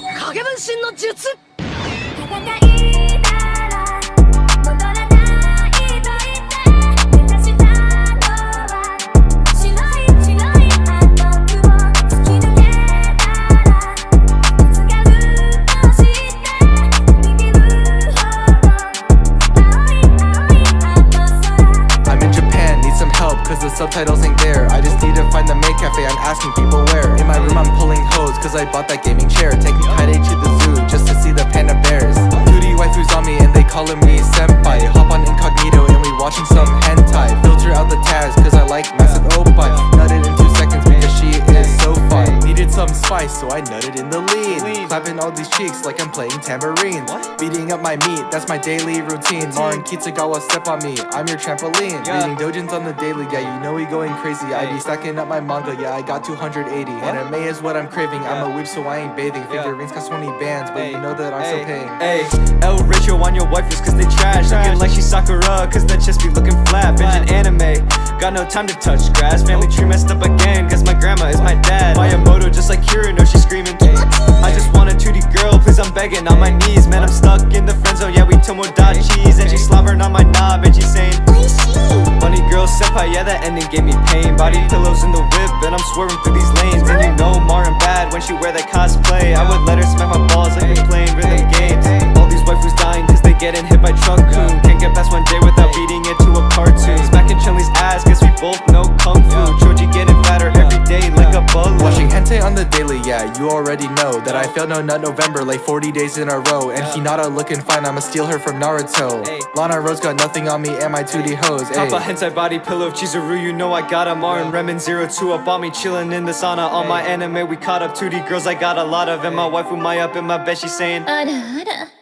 影分身の術。戦い。Where. In my room, I'm pulling hose cause I bought that gaming chair. Taking Kaide to the zoo just to see the panda bears. 2D waifus on me and they calling me senpai. Hop on incognito and we watching some hentai. Filter out the tabs cause I like massive opie. Nutted in two seconds because she is so fine. Needed some spice so I nutted in the lean. Clapping all these cheeks like I'm playing tambourine. Beating up my meat, that's my daily routine. Marin Kitsugawa step on me, I'm your trampoline. Reading dojins on the daily, yeah, you know we going crazy. I be stacking up my manga, yeah, I got 280. Anime is what I'm craving, I'm a whip so I ain't bathing. Figurines cost 20 bands, but you know that I'm still paying. Hey, El Richo on your wife is cause they trash. Looking like she's Sakura, cause that chest be looking flat. Binge anime, got no time to touch grass. Family tree messed up again, cause my grandma is my dad. Miyamoto just like Kira, no, she's screaming. I just want a 2D girl, please, I'm begging on my knees. Man, I'm stuck in the friend zone, yeah, we Tomodachi's. And she's slobbering on my knob, and she's saying, Funny girl, senpai, yeah, that ending gave me pain. Body pillows in the whip, and I'm swerving through these lanes. And you know Marin bad when she wear that cosplay. I would let her smack my balls like we're playing rhythm games. All these waifus dying cause they getting hit by truck coon. Can't get past one day without beating it to a cartoon. Smacking Chun-Li's ass, guess we both know kung fu. Watching on the daily, yeah, you already know that I failed no nut November like 40 days in a row. And Hinata looking fine, I'ma steal her from Naruto. Hey. Lana Rose got nothing on me and my 2D hoes. Papa ayy. hentai body pillow of Chizuru, you know I got a Marin Remen Zero Two up on me, chillin' in the sauna. On my anime, we caught up 2D girls, I got a lot of. And my wife, who my up in my bed, she's saying, あら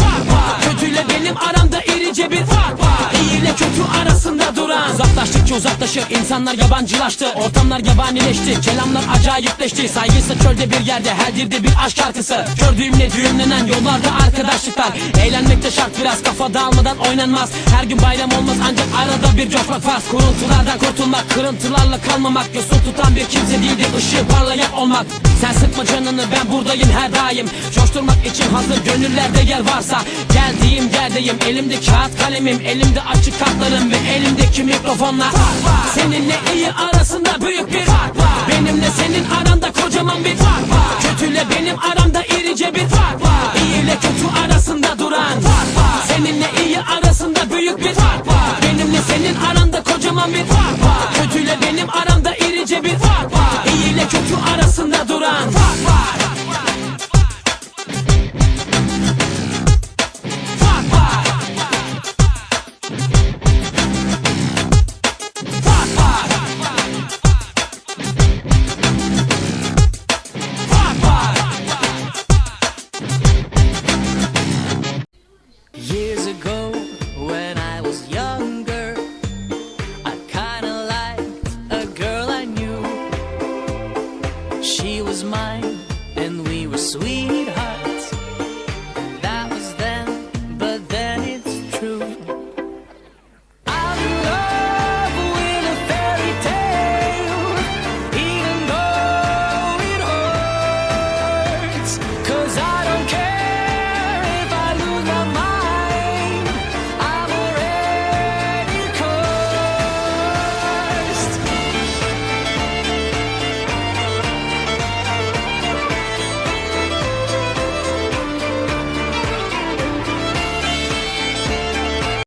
Uzaklaştıkça uzaklaşır insanlar yabancılaştı. Ortamlar yabanileşti kelamlar acayipleşti. Saygısı çölde bir yerde her dilde bir aşk şarkısı. Gördüğümle düğümlenen yollarda arkadaşlıklar. Eğlenmek de şart biraz kafa dağılmadan oynanmaz. Her gün bayram olmaz ancak arada bir coşmak farz. Kuruntulardan kurtulmak kırıntılarla kalmamak. Yosun tutan bir kimse değildir ışığı parlayan olmak. Sen sıkma canını ben buradayım her daim. Coşturmak için hazır gönüllerde yer varsa. Geldiğim yerdeyim elimde kağıt kalemim Elimde açık kartlarım ve elimdeki mikrofonla Seninle iyi arasında büyük bir fark var